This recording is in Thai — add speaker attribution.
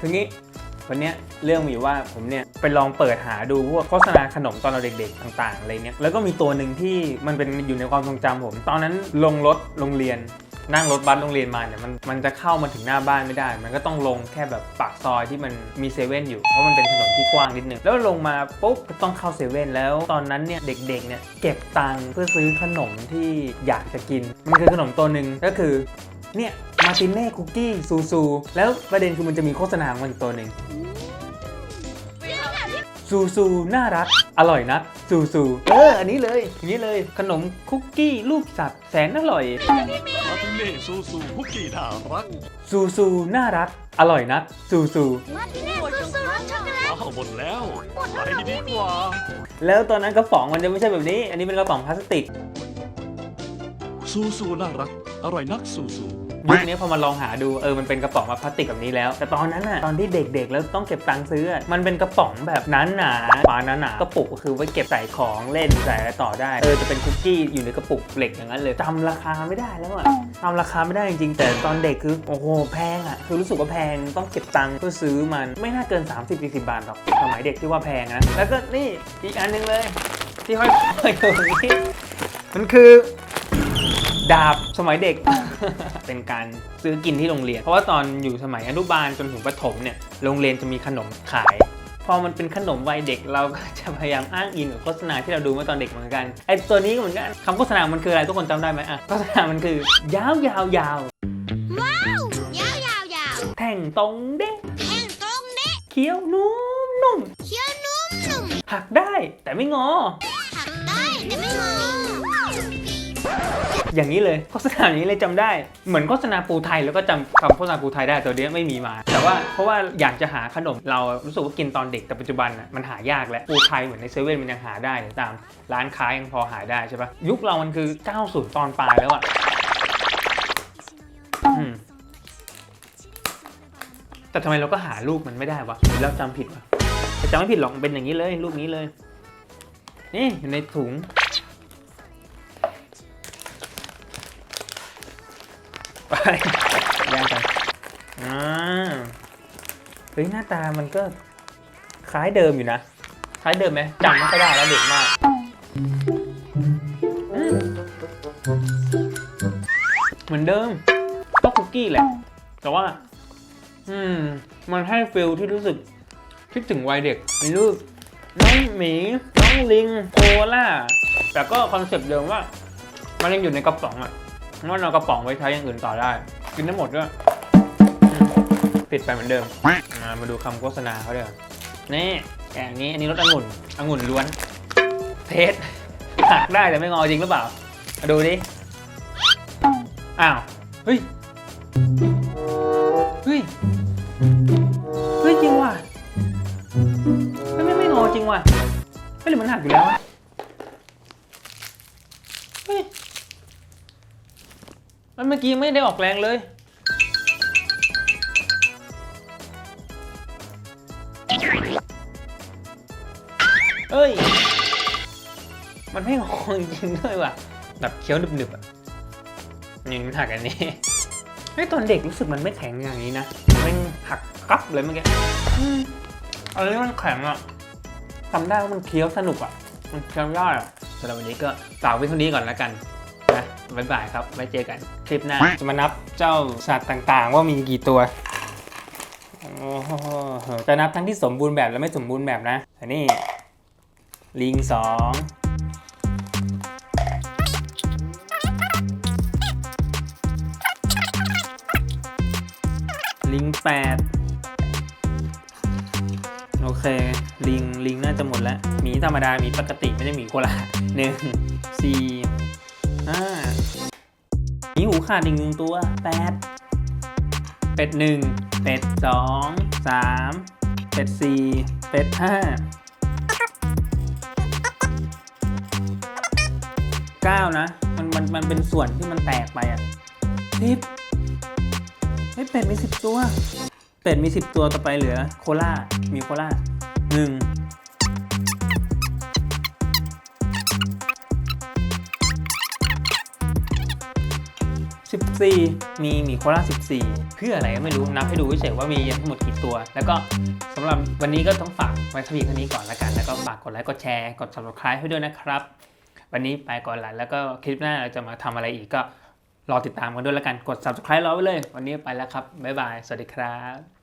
Speaker 1: ทีนี้วันเนี้ยเรื่องมีอยู่ว่าผมเนี่ยไปลองเปิดหาดูพวกโฆษณาขนมตอนเราเด็กๆต่างๆอะไรเนี้ยแล้วก็มีตัวหนึ่งที่มันเป็นอยู่ในความทรงจำผม ตอนนั้นลงรถโรงเรียนนั่งรถบัสโรงเรียนมาเนี่ยมันมันจะเข้ามาถึงหน้าบ้านไม่ได้ มันก็ต้องลงแค่แบบปากซอยที่มันมีเซเว่นอยู่ เพราะมันเป็นถนนที่กว้างนิดนึง แล้วลงมาปุ๊บก็ต้องเข้าเซเว่นแล้ว ตอนนั้นเนี่ยเด็กๆเนี่ยเก็บตังค์เพื่อซื้อขนมที่อยากจะกิน มันคือขนมตัวหนึ่งก็คือเนี่ย มาติเน่คุกกี้ซูซู แล้วประเด็นคือมันจะมีโฆษณาของมันอีกตัวหนึ่งซูซูน่ารัก อร่อยนักซูซูเอออันนี้เลยอันนี้เลยขนมคุกกี้รูปสัตว์แสนอร่อย
Speaker 2: มาที่นี่ซูซูคุกกี้น่ารัก
Speaker 1: ซูซูน่ารัก อร่อยนักซูซู
Speaker 3: มาที่นี่สู้ๆรสช็อกโกแลต
Speaker 2: เอาหมดแล้วไปดีกว่า
Speaker 1: แล้วตอนนั้นกระป๋องมันจะไม่ใช่แบบนี้ อันนี้เป็นกระป๋องพลาสติก
Speaker 2: ซูซูน่ารัก อร่อยนักซูซู
Speaker 1: ยุคนี้พอมาลองหาดูเออมันเป็นกระป๋องมาพลาสติกแบบนี้แล้ว แต่ตอนนั้นอะตอนที่เด็กๆ แล้วต้องเก็บตังค์ซื้ออะมันเป็นกระป๋องแบบนั้นหนาๆฝาหนาๆกระปุกก็คือไว้เก็บใส่ของเล่นใส่อะไรต่อได้เออจะเป็นคุกกี้อยู่ในกระปุกเหล็กอย่างนั้นเลยจำราคาไม่ได้แล้วอะจำราคาไม่ได้จริงๆแต่ตอนเด็กคือโอ้โหแพงอะคือรู้สึกว่าแพงต้องเก็บตังค์เพื่อซื้อมันไม่น่าเกิน 30-40บาทหรอกสมัยเด็กที่ว่าแพงนะแล้วก็นี่อีกอันหนึงเลย ที่ห้อยห้อยอยู่นี่มันคือ ดาบสมัยเด็ก เป็นการซื้อกินที่โรงเรียน เพราะว่าตอนอยู่สมัยอนุบาลจนถึงประถมเนี่ยโรงเรียนจะมีขนมขาย พอมันเป็นขนมวัยเด็กเราก็จะพยายามอ้างอิงกับโฆษณาที่เราดูเมื่อตอนเด็กเหมือนกันไอ้ตัวนี้ก็เหมือนกันคำโฆษณา มันคืออะไรทุกคนจำได้ไหมอะโฆษณา มันคือยาวยาวยาว
Speaker 3: ว้าวยาวยาวยาว
Speaker 1: แท่งตรงเด้
Speaker 3: แห้งตรงเด็ก
Speaker 1: เคี้ยวนุ่มนุ่ม
Speaker 3: เคี้ยวนุ่มนุ่ม
Speaker 1: หักได้แต่ไม่งอ
Speaker 3: หักได้แต่ไม่งอ
Speaker 1: อย่างนี้เลยโฆษณาอย่างนี้เลยจำได้ เหมือนโฆษณาปูไทยแล้วก็จำคำโฆษณาปูไทยได้แต่เดี๋ยวไม่มีมา แต่ว่าเพราะว่าอยากจะหาขนมเรารู้สึกว่ากินตอนเด็กแต่ปัจจุบันน่ะมันหายากแล้วปูไทยเหมือนในเซเว่นมันยังหาได้ตาม ร้านค้ายังพอหาได้ใช่ปะยุคเรามันคือ 90 ตอนปลายแล้วอะแต่ทำไมเราก็หารูปมันไม่ได้วะหรือเราจำผิดวะแต่จำไม่ผิดหรอกเป็นอย่างนี้เลย รูปนี้เลย นี่อยู่ในถุง ไปย่างกันอ่าเฮ้ยหน้าตามันก็คล้ายเดิมอยู่นะ คล้ายเดิมไหมจำไม่ค่อยได้แล้วเด็กมากอืมเหมือนเดิมก็คุกกี้แหละ แต่ว่า อืม มันให้ฟิลที่รู้สึกคิดถึงวัยเด็กมีรูปน้องหมี น้องลิง โคล่า แต่ก็คอนเซปต์เดิมว่า มันยังอยู่ในกระป๋องอะ ว่าเรากระป๋องไว้ใช้อย่างอื่นต่อได้ กินได้หมดด้วยปิดไปเหมือนเดิมอ่ามาดูคำโฆษณาเขาเดี๋ยวนี่แกะอันนี้อันนี้รสองุ่นองุ่นล้วน เทสหักได้แต่ไม่งอจริงหรือเปล่ามาดูดิ อ้าว เฮ้ย เฮ้ย เฮ้ย จริงว่ะไม่ไม่ไม่งอจริงว่ะเฮ้ยหรือมันหักอยู่แล้ววะเฮ้ย มันเมื่อกี้ยังไม่ได้ออกแรงเลย เอ้ย มันไม่งอจริงๆด้วยว่ะ แบบเคี้ยวหนึบๆอะนี่มันหักอันนี้เฮ้ยตอนเด็กรู้สึกมันไม่แข็งอย่างนี้นะมันหักกลับเลยเมื่อกี้อืมอันนี้มันแข็งอะทำได้ว่ามันเคี้ยวสนุกอะ มันเคี้ยวยากอะสำหรับวันนี้ก็ฝากไว้เท่านี้ก่อนแล้วกันนะ บ๊ายบายครับไว้เจอกันคลิปหน้าจะมานับเจ้าสัตว์ต่างๆ ว่ามีกี่ตัวจะนับทั้งที่สมบูรณ์แบบและไม่สมบูรณ์แบบนะอันนี้ลิงสองลิงแปดโอเค ลิง ลิงน่าจะหมดแล้ว มีธรรมดา มีปกติ ไม่ได้มีโคลาหนึ่งสี่ ห้ามีหูขาดอีกหนึ่งตัวแปดเป็ดหนึ่งเป็ดสองสามเป็ดสี่เป็ดห้าเก้านะ มันมันมันเป็นส่วนที่มันแตกไปอะสิบเฮ้ยเป็ดมีสิบตัว เป็ดมีสิบตัวต่อไปเหลือ โคล่ามีโคล่าหนึ่ง 14 มีหมีโคราส14 เพื่ออะไรก็ไม่รู้นับให้ดูเฉยๆว่ามีทั้งหมดกี่ตัว แล้วก็สำหรับวันนี้ก็ต้องฝากไว้เท่านี้เท่านี้ก่อนละกัน แล้วก็ฝากกดไลค์กดแชร์กด subscribe ให้ด้วยนะครับ วันนี้ไปก่อนละแล้วก็คลิปหน้าเราจะมาทำอะไรอีกก็รอติดตามกันด้วยละกันกด subscribe รอไว้เลย วันนี้ไปแล้วครับบ๊ายบายสวัสดีครับ